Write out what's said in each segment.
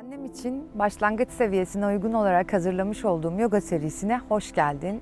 Annem için başlangıç seviyesine uygun olarak hazırlamış olduğum yoga serisine hoş geldin.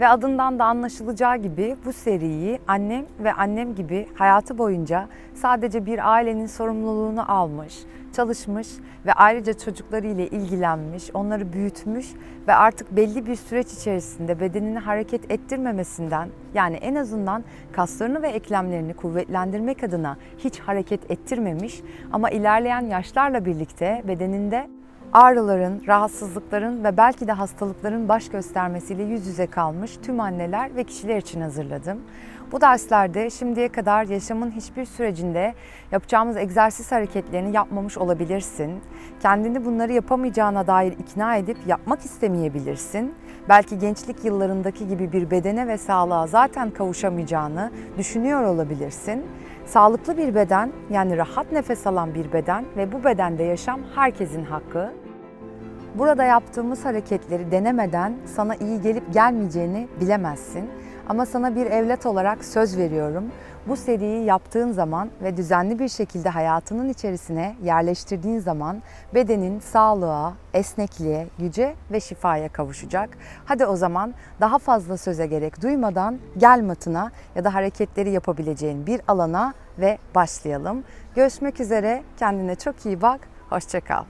Ve adından da anlaşılacağı gibi bu seriyi annem ve annem gibi hayatı boyunca sadece bir ailenin sorumluluğunu almış, çalışmış ve ayrıca çocuklarıyla ilgilenmiş, onları büyütmüş ve artık belli bir süreç içerisinde bedenini hareket ettirmemesinden yani en azından kaslarını ve eklemlerini kuvvetlendirmek adına hiç hareket ettirmemiş ama ilerleyen yaşlarla birlikte bedeninde ağrıların, rahatsızlıkların ve belki de hastalıkların baş göstermesiyle yüz yüze kalmış tüm anneler ve kişiler için hazırladım. Bu derslerde şimdiye kadar yaşamın hiçbir sürecinde yapacağımız egzersiz hareketlerini yapmamış olabilirsin. Kendini bunları yapamayacağına dair ikna edip yapmak istemeyebilirsin. Belki gençlik yıllarındaki gibi bir bedene ve sağlığa zaten kavuşamayacağını düşünüyor olabilirsin. Sağlıklı bir beden yani rahat nefes alan bir beden ve bu bedende yaşam herkesin hakkı. Burada yaptığımız hareketleri denemeden sana iyi gelip gelmeyeceğini bilemezsin. Ama sana bir evlat olarak söz veriyorum. Bu seriyi yaptığın zaman ve düzenli bir şekilde hayatının içerisine yerleştirdiğin zaman bedenin sağlığa, esnekliğe, güce ve şifaya kavuşacak. Hadi o zaman daha fazla söze gerek duymadan gel matına ya da hareketleri yapabileceğin bir alana ve başlayalım. Görüşmek üzere. Kendine çok iyi bak. Hoşça kal.